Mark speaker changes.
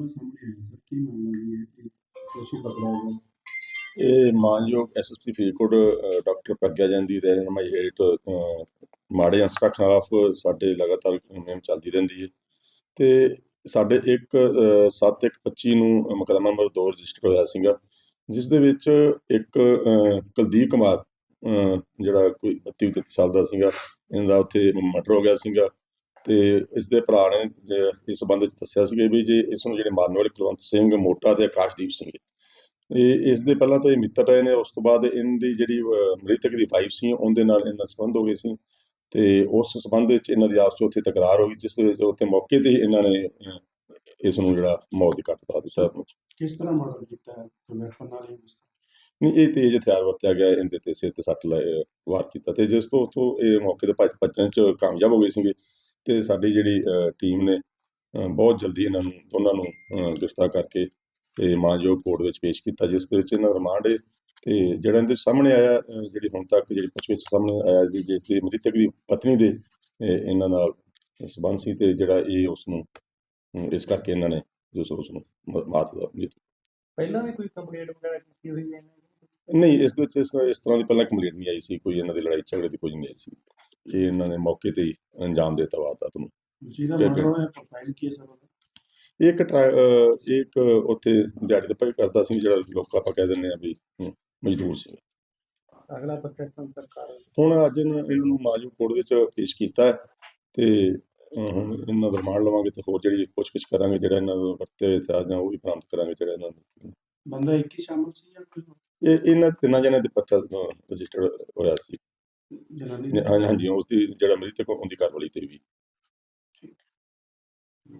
Speaker 1: ਮਾਮਲਾ ਸਾਹਮਣੇ ਆਇਆ, ਸਰ। ਕੀ ਮਾਮਲਾ ਜੀ ਇਹ? ਕਿ ਦੋਸ਼ੀ ਪਕੜਿਆ ਗਿਆ
Speaker 2: ਇਹ ਮਾਨਯੋਗ ਐਸਐਸਪੀ ਫਰੀਦਕੋਟ ਡਾਕਟਰ ਪ੍ਰਗਿਆ ਜੈਨ ਦੀ ਰਹਿਨਮਾਈ ਹੇਠ ਮਾੜੇ ਅਨਸਰਾਂ ਖਿਲਾਫ ਸਾਡੇ ਲਗਾਤਾਰ ਮੁਹਿੰਮ ਚੱਲਦੀ ਰਹਿੰਦੀ ਹੈ। ਤੇ ਸਾਡੇ ਇੱਕ 7125 ਨੂੰ ਮੁਕੱਦਮਾ ਨੰਬਰ 2 ਰਜਿਸਟਰ ਹੋਇਆ ਸੀਗਾ, ਜਿਸ ਦੇ ਵਿੱਚ ਇੱਕ ਕੁਲਦੀਪ ਕੁਮਾਰ ਜਿਹੜਾ ਕੋਈ 32 ਸਾਲ ਦਾ ਸੀਗਾ, ਇਹਦਾ ਉੱਥੇ ਮਰਡਰ ਹੋ ਗਿਆ ਸੀਗਾ। ਤੇ ਇਸ ਦੇ ਭਰਾ ਨੇ ਇਸ ਸੰਬੰਧ ਵਿੱਚ ਦੱਸਿਆ ਸੀਗਾ ਵੀ ਜੇ ਇਸ ਨੂੰ ਜਿਹੜੇ ਮਾਰਨ ਵਾਲੇ ਕੁਲਵੰਤ ਸਿੰਘ ਮੋਟਾ ਤੇ ਆਕਾਸ਼ਦੀਪ ਸਿੰਘ ਇਹ ਇਸ ਦੇ ਪਹਿਲਾਂ ਤਾਂ ਇਹ ਮਿੱਤਰ ਰਹੇ ਨੇ ਉਸ ਤੋਂ ਬਾਅਦ ਇਹਦੀ ਜਿਹੜੀ ਅਹ, ਮ੍ਰਿਤਕ ਦੀ ਵਾਈਫ ਸੀ ਉਹਦੇ ਨਾਲ ਇਹਨਾਂ ਸੰਬੰਧ ਹੋ ਗਏ ਸੀ ਤੇ ਉਸ ਸੰਬੰਧ ਵਿੱਚ ਇਹਨਾਂ ਦੀ ਆਪਸ ਵਿੱਚ ਉੱਥੇ ਤਕਰਾਰ ਹੋ ਗਈ ਜਿਸ ਦੇ ਵਿੱਚ ਉੱਥੇ ਮੌਕੇ ਤੇ ਇਹਨਾਂ ਨੇ ਇਸ ਨੂੰ ਜਿਹੜਾ ਮੌਤ ਦੀ ਘੱਟ ਦਿੱਤਾ।
Speaker 1: ਕਿਸ ਤਰ੍ਹਾਂ ਮਰਡਰ ਕੀਤਾ ਹੈ? ਵੈਪਨ ਨਾਲ ਹੀ
Speaker 2: ਨਹੀਂ ਇਹ ਤੇਜ਼ ਹਥਿਆਰ ਵਰਤਿਆ ਗਿਆ ਇਹਦੇ ਤੇ ਸਿਰ ਤੇ ਸੱਟ ਵਾਰ ਕੀਤਾ ਤੇ ਜਿਸ ਤੋਂ ਉੱਥੋਂ ਇਹ ਮੌਕੇ ਤੇ ਭੱਜ ਭੱਜਣ ਚ ਕਾਮਯਾਬ ਹੋ ਗਏ ਸੀਗੇ। ਤੇ ਸਾਡੀ ਜਿਹੜੀ ਟੀਮ ਨੇ ਬਹੁਤ ਜਲਦੀ ਇਹਨਾਂ ਨੂੰ ਦੋਨਾਂ ਨੂੰ ਗ੍ਰਿਫਤਾਰ ਕਰਕੇ ਤੇ ਮਾਨਯੋਗ ਕੋਰਟ ਵਿੱਚ ਪੇਸ਼ ਕੀਤਾ ਜਿਸ ਦੇ ਵਿੱਚ ਇਹਨਾਂ ਰਿਮਾਂਡ ਹੈ ਤੇ ਜਿਹੜਾ ਇਹਦੇ ਸਾਹਮਣੇ ਆਇਆ ਜਿਹੜੀ ਹੁਣ ਤੱਕ ਜਿਹੜੀ ਪੁੱਛਗਿੱਛ ਸਾਹਮਣੇ ਆਇਆ ਜੀ ਜਿਸ ਦੀ ਮ੍ਰਿਤਕ ਦੀ ਪਤਨੀ ਦੇ ਇਹ, ਇਹਨਾਂ ਨਾਲ ਸਬੰਧ ਸੀ ਤੇ ਜਿਹੜਾ ਇਹ ਉਸ ਨੂੰ ਇਸ ਕਰਕੇ ਇਹਨਾਂ ਨੇ ਜੋ ਉਸ ਨੂੰ ਮਾਰ ਦਿੱਤਾ
Speaker 3: ਪਹਿਲਾਂ ਵੀ ਕੋਈ ਕੰਪਲੇਂਟ ਵਗੈਰਾ ਕੀਤੀ ਹੋਈ ਹੈ?
Speaker 2: ਨਹੀਂ ਇਸ ਦੇ ਵਿੱਚ ਇਸ ਤਰ੍ਹਾਂ ਇਸ ਤਰ੍ਹਾਂ ਦੀ ਪਹਿਲਾਂ ਕੰਪਲੇਂਟ ਨਹੀਂ ਆਈ ਸੀ ਕੋਈ ਇਹਨਾਂ ਦੀ ਲੜਾਈ ਝਗੜੇ ਦੀ ਕੋਈ ਨਹੀਂ ਆਈ ਸੀ ਇਹ ਇਹਨਾਂ ਨੇ ਮੌਕੇ ਤੇ ਹੀ ਅੰਜਾਮ ਦੇ ਦਿੱਤਾ ਵਾਰਦਾਤ ਨੂੰ।
Speaker 1: ਜਿਹਦਾ। ਮਰਡਰ ਹੋਇਆ ਪ੍ਰੋਫਾਈਲ ਕੀ ਹੈ ਸਰ ਉਹਦਾ?
Speaker 2: ਇਹ ਇੱਕ ਟਰਾ- ਇੱਕ ਉੱਥੇ ਦਿਹਾੜੀ ਦਾ ਭਾਈ ਕਰਦਾ ਸੀ ਜਿਹੜਾ ਲੋਕ ਆਪਾਂ ਕਹਿ ਦਿੰਦੇ ਆ ਵੀ ਹਮ, ਮਜ਼ਦੂਰ ਸੀ।
Speaker 3: ਅਗਲਾ ਪ੍ਰੋਟੈਕਸ਼ਨ ਸਰਕਾਰ
Speaker 2: ਹੁਣ ਅੱਜ ਇਹਨਾਂ ਇਹਨਾਂ ਨੂੰ ਮਾਜੂ ਕੋਰਟ ਵਿੱਚ ਪੇਸ਼ ਕੀਤਾ ਹੈ ਤੇ ਅਹ, ਹੁਣ ਇਹਨਾਂ ਦਾ ਰਿਮਾਂਡ ਲਵਾਂਗੇ ਤੇ ਹੋਰ ਜਿਹੜੀ ਪੁੱਛਗਿੱਛ ਕਰਾਂਗੇ ਜਿਹੜਾ ਇਹਨਾਂ ਦਾ ਵਰਤੇ ਹਥਿਆਰ ਜਾਂ ਉਹ ਵੀ ਬਰਾਮਦ ਕਰਾਂਗੇ ਜਿਹੜਾ ਇਹਨਾਂ ਦਾ
Speaker 1: ਬੰਦਾ ਇੱਕ ਹੀ ਸ਼ਾਮਲ ਸੀ ਜਾਂ ਕੋਈ ਹੋਰ?
Speaker 2: ਇਹ ਇਹਨਾਂ ਤਿੰਨਾਂ ਜਣਿਆਂ ਦੇ ਪਰਚਾ ਰਜਿਸਟਰ ਹੋਇਆ ਸੀ।
Speaker 1: ਜਨਾਨੀ
Speaker 2: ਹਾਂਜੀ ਹਾਂਜੀ ਉਸ ਦੀ ਜਿਹੜਾ ਮ੍ਰਿਤਕ ਉਹਦੀ ਘਰ ਵਾਲੀ ਤੇ ਵੀ।